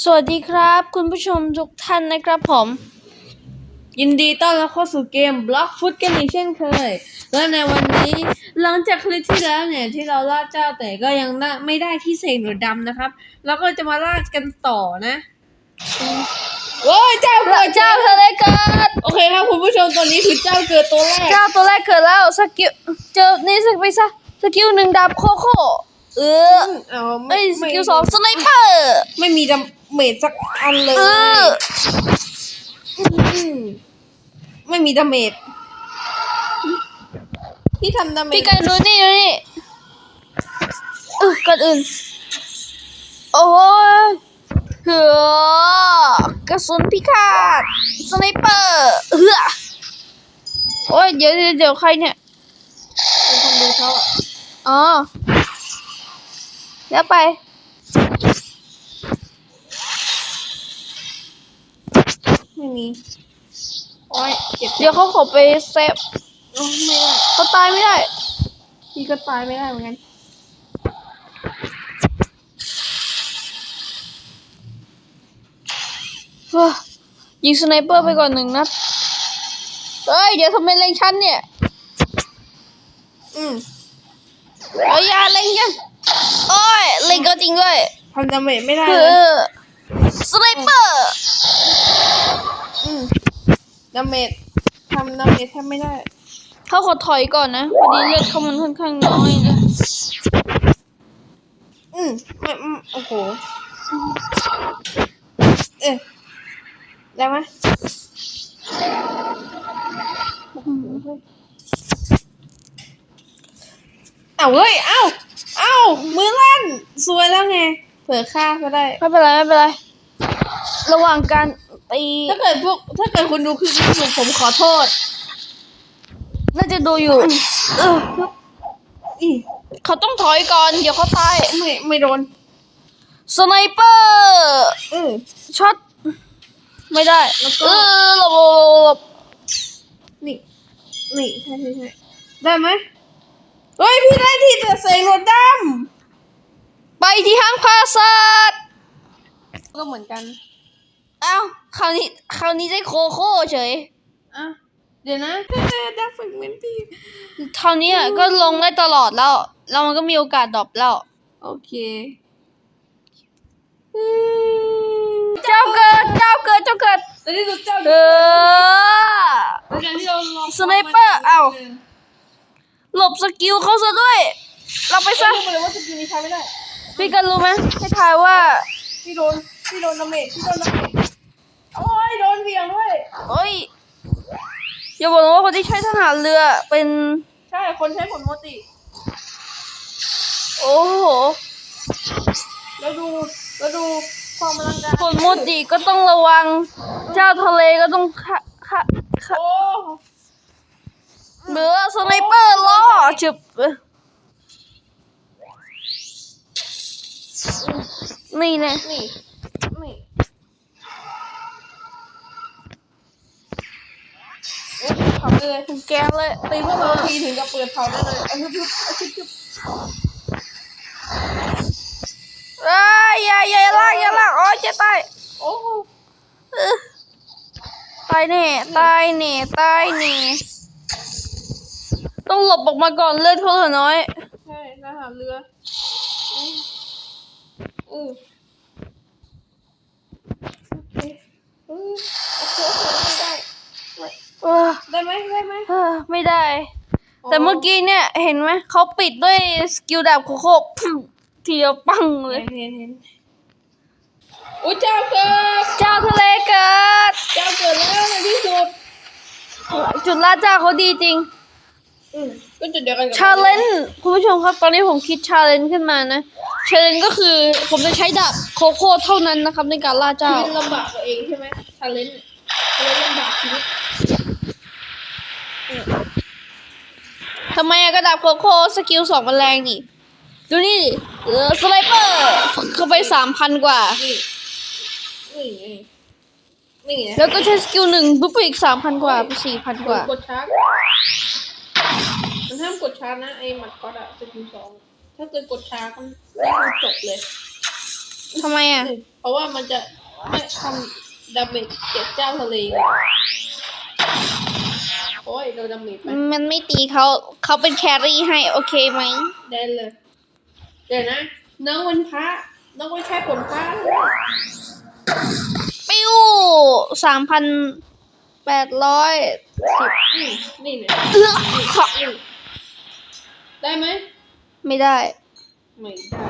สวัสดีครับ คุณผู้ชมทุกท่านนะครับผม ยินดีต้อนรับเข้าสู่เกม Block Foot กันอีกเช่นเคย และในวันนี้หลังจากคลิปที่แล้วเนี่ยที่เราล่าเจ้าแต่ก็ยังน่าไม่ได้ที่เสกหนวดดำนะครับเราก็จะมาล่ากันต่อนะโอ้ยเจ้าพระเจ้าทะเลเกิดโอเคครับคุณผู้ชมตัวนี้คือเจ้าเกิดตัวแรกเจ้าตัวแรกเกิดแล้วสกิลเจอนี่สไปซะสกิลหนึ่งดาบโคโค่เออเอาเอ้ไม่ยสไม่กิลสองสไนเปอร์ไม่มีดา เมจสักอันเลยเออมไม่มีดาเมจพี่ทำดาเมจพี่กันดูนี่ดูนี่เออก่อนอื่น โอ้ยเหือกระสุนพิฆาตสไนเปอร์เหือโอ้ยเดี๋ยวเดี๋ยวเดี๋ยวใครเนี่ยเป็นคนดูเขาอะอ๋อเดี๋ยวไป ไม่มีโอ้ยเจ็บเดี๋ยวเขาขอไปเซฟโอ้ไม่ได้เขาตายไม่ได้พี่ก็ตายไม่ได้เหมือนกันเฮ้ยยิงสไนเปอร์ไปก่อนหนึ่งนัดเฮ้ย เดี๋ยวทำไมเล็งฉันเนี่ย อืมเอ้ยอย่าเล็งกันโอ้ยเล็งก็จริงด้วยทำดาเมจไม่ได้คืเลยอสไนเปอร์ อืมดาเมจทำดาเมจแทบไม่ได้ เขาขอถอยก่อนนะพอดีเลือดเขามันค่อนข้างน้อยนะอืมไม่อืมโอ้โห เออได้ไหมเอาเฮ้ย เอ้าเอ้ามือลั่นสวยแล้วไง เผื่อฆ่าก็ได้ ไม่เป็นไรไม่เป็นไร ระหว่างการ ตีถ้าเกิดพวกถ้าเกิดคุณดูคลิปนี้อยู่ผมขอโทษ น่าจะดูอยู่ เอออีเขาต้องถอยก่อน เดี๋ยวเขาตาย ไม่ไม่โดน สไนเปอร์เออช็อต ไม่ได้ แล้วก็เออหลบหลบหลบนี่ นี่ ใช่ใช่ใช่ได้ไหมเฮ้ย พี่ได้ที่แต่เสกหนวดดไปที่ห้างพาซาดำก็เหมือนกัน เอ้า คราวนี้คราวนี้ได้โคโค่เฉยอะเดี๋ยวนะได้ฝึกเมนตี้คราวนี้อะก็ลงได้ตลอดแล้ว แล้วมันก็มีโอกาสดรอปแล้ว โอเคเจ้าเกิดเจ้าเกิดเจ้าเกิดตอนนี้สุดเจ้าเออในการที่เราลองสไนเปอร์เอ้าหลบสกิลเขาซะด้วย เราไปไม่ซะรู้เลยว่าสกิลนี้ใช้ไม่ได้พี่กันรู้ไหมให้ทายว่าพี่โดนพี่โดนดาเมจพี่โดนดาเมจ โอ้ยโดนเบี่ยงด้วยเอ้ยอย่าบอกนะว่าคนที่ใช้ทหารเรือเป็นใช่ คนใช้ผลโมติ โอ้โหแล้วดูแล้วดูความอลังการคนโมจิก็ต้องระวัง เจ้าทะเลก็ต้องค่ะค่ะค่ะโอ้เหลือสไนเปอร์ล่อจึบนี่นะนี่นี่ โอ้ยขับเลยแกเลยตีพวกเราทีถึงกับเปิดเผาได้เลยเอาฮึบฮึบเอาฮึบฮึบเอ้ยอย่าอย่าลากอย่าลากโอ้ยจะตายโอ้เออตายแน่ตายแน่ตายแน่ต้องหลบออกมาก่อนเลือดเขาเหลือน้อยใช่ทหารเรืออืมอือโอเคอือโอเคโอเคไม่ได้ไม่ เออ ได้ไหมได้ไหม เออไม่ได้ แต่เมื่อกี้เนี่ยเห็นไหมเขาปิดด้วยสกิลดาบโคโค่ปุ๊บทีเดียวปังเลเห็ยนเห็นเห็นอุ้ยเจ้าเกิด เจ้าทะเลเกิด เจ้าเกิดแล้วในที่สุดจุดลาดเจ้าเขาดีจริง อืมก็จุดเดียวกันกับชาเลนจ์คุณผู้ชมครับตอนนี้ผมคิดชาเลนจ์ขึ้นมานะชาเลนจ์ก็คือผมจะใช้ดาบโคโค่เท่านั้นนะครับในการล่าชีเจ้า วิตลำบากตัวเองใช่ไหมชาเลนจ์ชาเลนจ์ลำบากชีวิต ทำไมอะกระดาบโคโค่สกิลสองมันแรงดิ ดูนี่ดิเออสไลเปอร์เข้าไปสามพันกว่า นี่นี่นี่แล้วก็ใช้สกิลหนึ่งปุ๊บไปอีกสามพันกว่าไปสี่พันกว่า กดชาร์จมันห้ามกดชาร์จนะไอ้หมัดก๊อตอะสกิลสองถ้าเกิดกดชาร์จมันจบเลยทำไมอะ เพราะว่ามันจะไม่ทำดาเมจเก็บเจ้าทะเล โอ้ยโดนดาเมจไปมันไม่ตีเขาเขาเป็นแครี่ให้โอเคไหมได้เลย เดี๋ยวนะ น้องวันพระน้องวันแค่ผลพระปิ้วสามพันแปดร้อยสิบอืมนี่เนี่ยเอื้อขอได้ไหม ไม่ได้ ไม่ได้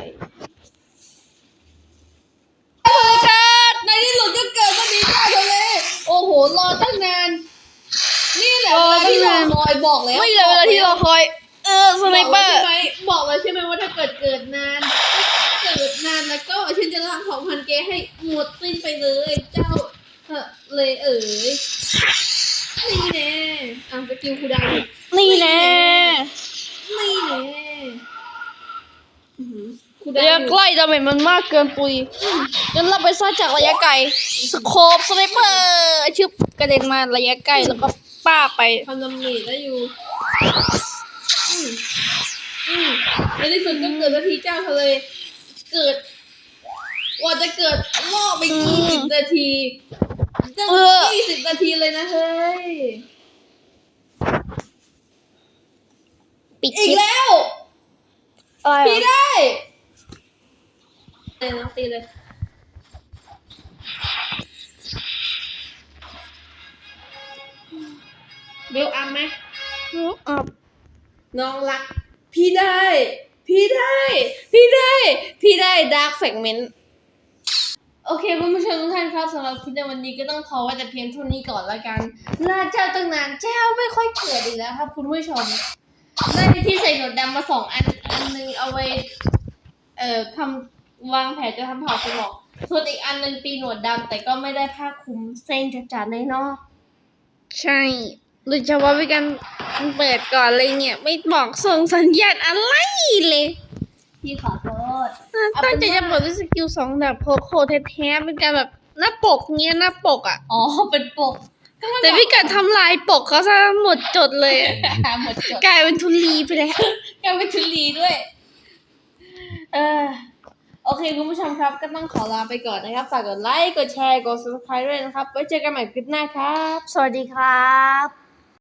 เกิดในที่สุดก็เกิดมาดีเจ้าทะเลโอ้โห รอตั้งนาน นี่แหละ รอ เวลาที่ ตั้ รง นาน อคอยบอกแล้วไม่เลยเวลาที่เราคอย เออสไนเปอร์บอกแล้วใช่ไหมบอกแล้วใช่ไหมว่าถ้าเกิดเกิดนานถ้าเกิดนานแล้วก็ฉันจะล้างของพันเกให้หมดสิ้นไปเลยเจ้าเออเลยเอ๋ยนี่แน่อะสกิลคูลดาวน์นี่แน่นี่แน่อื้อหือคูลระดาวยะน์ใกล้ดาเมจมันมากเกินปุยงั้นเราไปซ่อนจากระยะไกลสโคปสไนเปอร์ชึบกระเด็นมาระยะไกลแล้วก็ ป้าไปทำดาเมจได้อยู่ อืมอืมในที่สุดก็เกิดนาทีเจ้าทะเล เกิดกว่าจะเกิดล่อไปกี่สิบนาทีตั้งเออยี่สิบนาทีเลยนะเฮ้ย ปิดอีชิกปแล้ว อะไรพี่อะได้เลยน้องตีเลย เบลอัมไหมอะน้องรัก พี่ได้ พี่ได้ พี่ได้ พี่ได้ดาร์กแฟกเมนต์โอเคคุณผู้ชมทุกท่านครับสำหรับคลิปในวันนี้ก็ต้องพอไว้แต่เพียงเท่านี้ก่อนละกันล่าเจ้าตั้งนานเจ้าไม่ค่อยเกิดอีกแล้วครับ คุณผู้ชมได้ที่ใส่หนวดดำมาสองอันอันหนึงเอาไว้เอ่อทำวางแผนจะทำเผาสมองส่วนอีกอันหนึงตีหนวดดำแต่ก็ไม่ได้ผ้าคลุมเส้นจัดๆเลยเนาะใช่ หรือจะว่าไปกันเปิดก่อนเลยเนี่ย ไม่บอกส่งสัญญาณอะไรเลยพี่ขอโทษตั้งใจจะเปิดด้วยสกิลสองแบบโคโคแท้ๆเป็นการแบบหน้าปกเงี้ยหน้าปกอะ อ๋อ เป็นปกก็ไม่แต่พี่กัดทำลายปกเขาซะหมดจดเลยอะบอกหมดจดกลายเป็นทุลีไปแล้วยังเป็นชุลีด้วย เออโอเค คุณผู้ชมครับก็ต้องขอลาไปก่อนนะครับ ฝากกดไลค์ กดแชร์ กด subscribe ด้วยนะครับ ไว้เจอกันใหม่คลิปหน้าครับ สวัสดีครับ